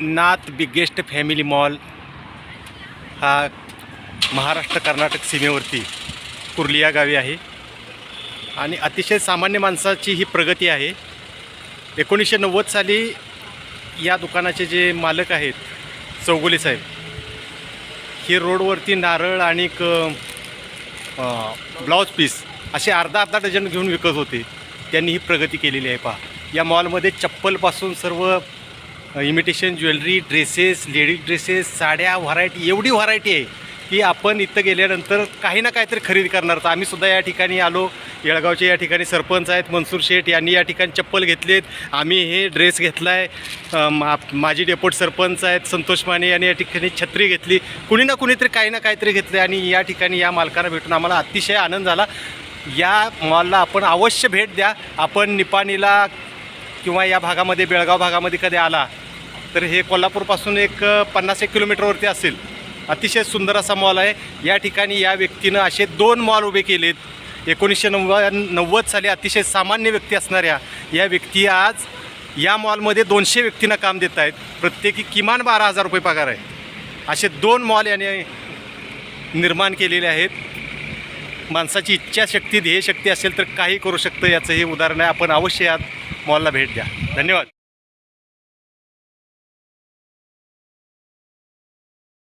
नाथ biggest family mall हा महाराष्ट्र कर्नाटक सीमेवरती कुर्लिया गावी आहे. आणि अतिशय सामान्य माणसाची ही प्रगती आहे. एकोणीसशे नव्वद साली या दुकानाचे जे मालक आहेत चौगुले साहेब हे रोडवरती नारळ आणि क ब्लाऊज पीस असे अर्धा अर्धा डझन घेऊन विकत होते. त्यांनी ही प्रगती केलेली आहे पहा. या मॉलमध्ये चप्पलपासून सर्व imitation jewellery dresses ladies dresses साड्या व्हरायटी एवढी व्हरायटी आहे की आपण इथं गेल्यानंतर काही ना काहीतरी खरेदी करणार. तर आम्ही सुद्धा या ठिकाणी आलो. येळगावचे या ठिकाणी सरपंच आहेत मनसूर शेठ यांनी या ठिकाणी चप्पल घेतलेत. आम्ही हे ड्रेस घेतला आहे मा डेपोट सरपंच आहेत संतोष माने यांनी या ठिकाणी छत्री घेतली. कुणी ना कुणीतरी काही ना काहीतरी घेतलं आणि या ठिकाणी या मालकांना भेटून आम्हाला अतिशय आनंद झाला. या मॉलला आपण अवश्य भेट द्या. आपण निपाणीला किंवा या भागामध्ये बेळगाव भागामध्ये कधी आला तर हे कोल्हापूरपासून एक पन्नास एक किलोमीटरवरती असेल. अतिशय सुंदर असा मॉल आहे. या ठिकाणी या व्यक्तीनं असे दोन मॉल उभे केलेत. एकोणीसशे नव्वद नव्वद साली अतिशय सामान्य व्यक्ती असणाऱ्या या व्यक्ती आज या मॉलमध्ये दोनशे व्यक्तींना काम देत आहेत. प्रत्येकी किमान बारा हजार रुपये पगार आहे. असे दोन मॉल याने निर्माण केलेले आहेत. माणसाची इच्छाशक्ती ध्येयशक्ती असेल तर काही करू शकतं याचं हे उदाहरण आहे. आपण अवश्य यात मॉलला भेट द्या. धन्यवाद.